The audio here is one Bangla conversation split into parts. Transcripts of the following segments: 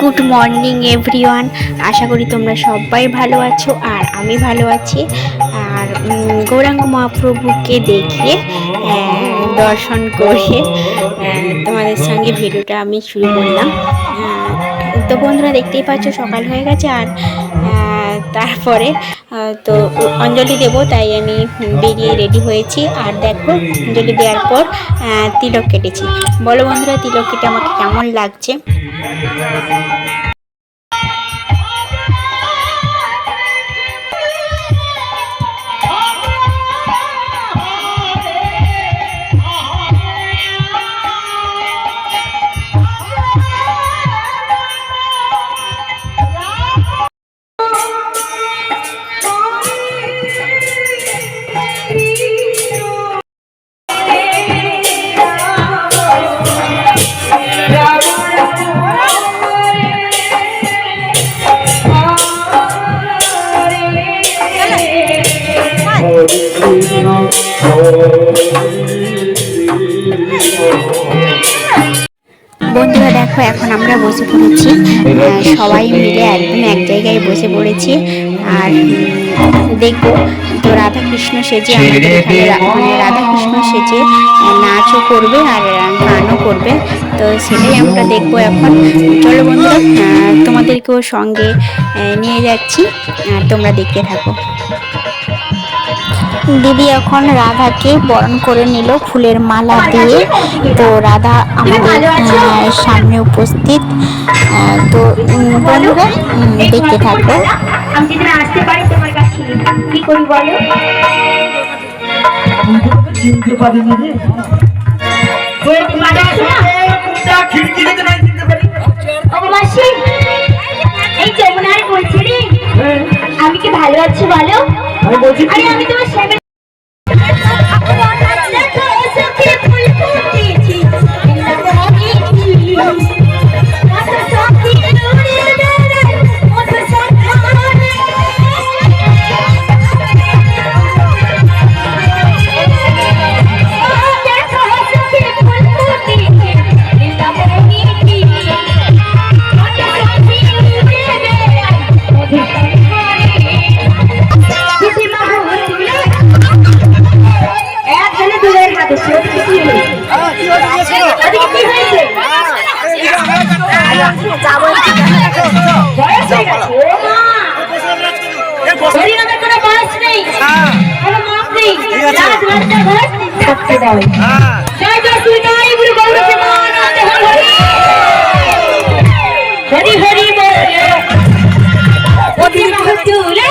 গুড মর্নিং এভরিওয়ান আশা করি তোমরা সবাই ভালো আছো আর আমি ভালো আছি। আর গৌরাঙ্গ মহাপ্রভুকে দেখিয়ে দর্শন করে তোমাদের সঙ্গে ভিডিওটা আমি শুরু করলাম। তো বন্ধুরা দেখতেই পাচ্ছ সকাল হয়ে গেছে আর তারপরে তো অঞ্জলি দেবো, তাই আমি বেরিয়ে রেডি হয়েছি। আর দেখো, অঞ্জলি দেওয়ার পর তিলক কেটেছি। বলো বন্ধুরা, তিলক কেটে আমাকে কেমন লাগছে? সবাই মিলে একদম এক জায়গায় বসে পড়েছি। আর দেখব তো রাধাকৃষ্ণ সেজে আমাদের এখানে মানে রাধাকৃষ্ণ সেজে নাচও করবে আর গানও করবে। তো সেটাই আমরা দেখব এখন। চলো বন্ধুরা তোমাদেরকেও সঙ্গে নিয়ে যাচ্ছি। আর তোমরা দেখতে থাকো। দিদি এখন রাধাকে বরণ করে নিল ফুলের মালা দিয়ে। তো রাধা আমাদের সামনে উপস্থিত। তো বন্ধুরা দেখতে থাকো। আমি যদি আসতে পারি তোমার কাছে কি করি বলো চিনতে না রে এই যমুনার বলছি রে কি ভালো আছি বলো? আমি বলছি আরে আমি তোমার বয়স নেই কোনো মাপ নেই রাজ লজ্জা ঘর করতে দাও জয় জয় শ্রী জয় গুরু গৌর শিবানন্দ হরি হরি হরি বল অতি মহতুলে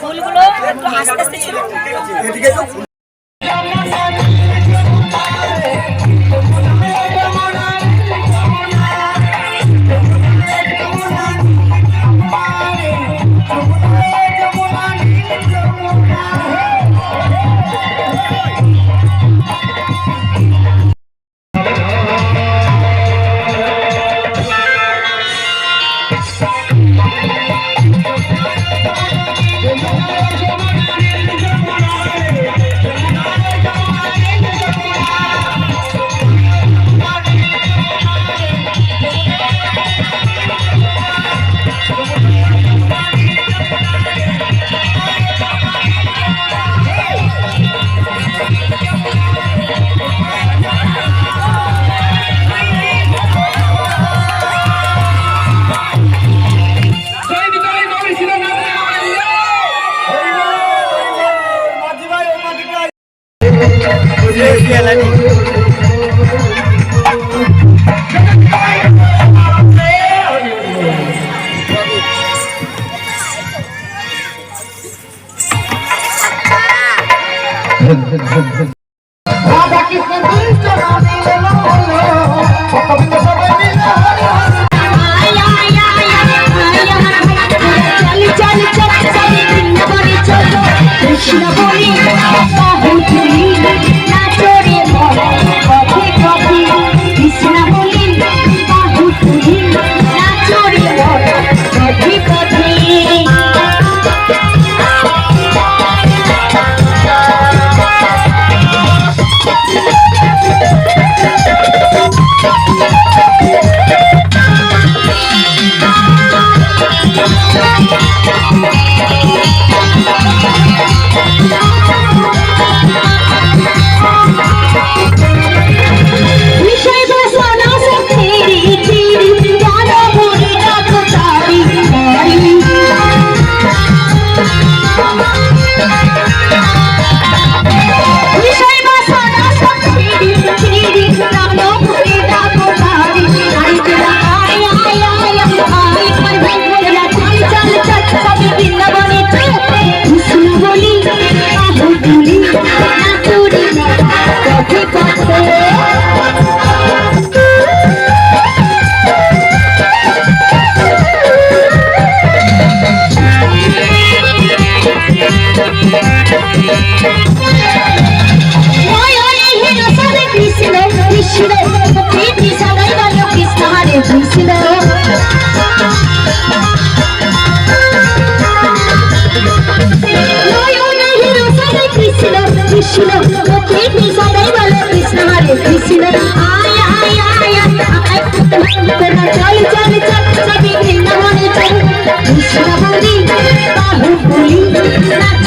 ফুলগুলো একটু আস্তে আস্তে রাধা কৃষ্ণ কৃষ্ণ প্রীতি সদাই বলো কৃষ্ণ হরে কৃষ্ণ নয়নে হেন সবে কৃষ্ণ কৃষ্ণ প্রীতি সদাই বলো কৃষ্ণ হরে কৃষ্ণ আয় আয় আয় আয় তোরা চল চল চল সবে বৃন্দাবনে চল কৃষ্ণ বলি বাহু বলি নাচরি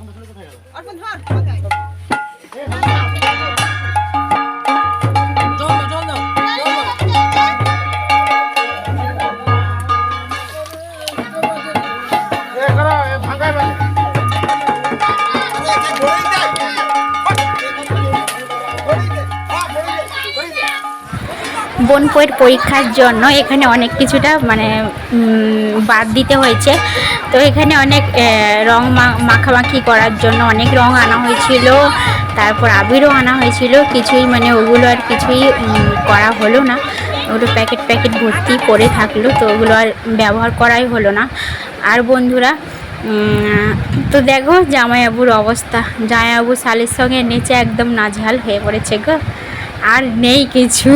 বোনপয়ের পরীক্ষার জন্য এখানে অনেক কিছুটা মানে বাদ দিতে হয়েছে। তো এখানে অনেক রং মাখামাখি করার জন্য অনেক রং আনা হয়েছিল। তারপর আবিরও আনা হয়েছিল। কিছুই মানে ওগুলো আর কিছুই করা হলো না। ওগুলো প্যাকেট প্যাকেট ভর্তি করে থাকল, তো ওগুলো আর ব্যবহার করাই হলো না। আর বন্ধুরা তো দেখো জামাইবাবুর অবস্থা। জামাইবাবু শালের সঙ্গে নেচে একদম নাজেহাল হয়ে পড়েছে গো। আর নেই কিছু।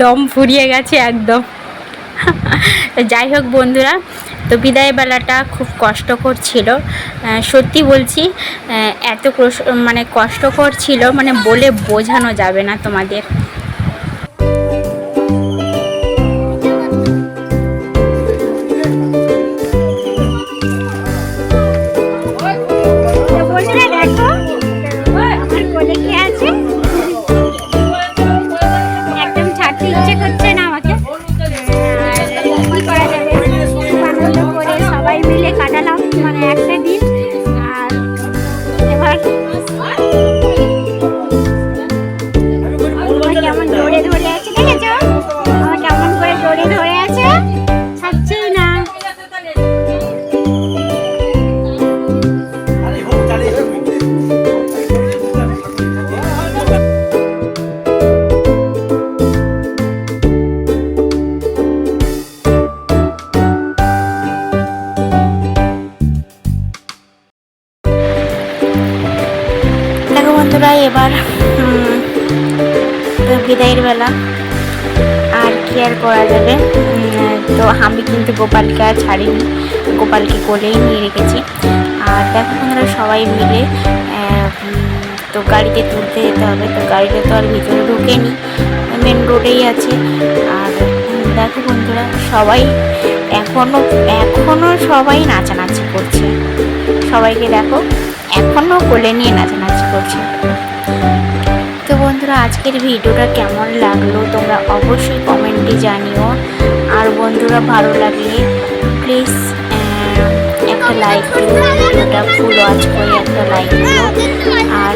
দম ফুরিয়ে গেছে একদম। যাই হোক বন্ধুরা, তো বিদায় বেলাটা খুব কষ্টকর ছিল। সত্যি বলছি এত মানে কষ্টকর ছিল মানে বলে বোঝানো যাবে না তোমাদের। এবার বিদায়ের বেলা। আর কি আর করা যাবে? তো আমি কিন্তু গোপালকে আর ছাড়িনি। গোপালকে কোলেই নিয়ে রেখেছি। আর দেখো বন্ধুরা, সবাই মিলে তো গাড়িতে তুলতে যেতে হবে। তো গাড়িতে তো আর ভিতরে ঢুকেনি। রোডেই আছে। আর দেখো বন্ধুরা, সবাই এখনও এখনও সবাই নাচানাচি করছে। সবাইকে দেখো, এখনও কোলে নিয়ে নাচানাচি করছে। বন্ধুরা, আজকের ভিডিওটা কেমন লাগল তোমরা অবশ্যই কমেন্টে জানিও। আর বন্ধুরা, ভালো লাগলে প্লিজ একটা লাইক দিও, ভিডিওটা ফুল ওয়াচ করে একটা লাইক দিও। আর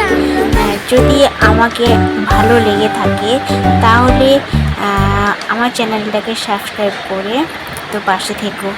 যদি আমাকে ভালো লেগে থাকে, তাহলে আমার চ্যানেলটাকে সাবস্ক্রাইব করে তো পাশে থেকো।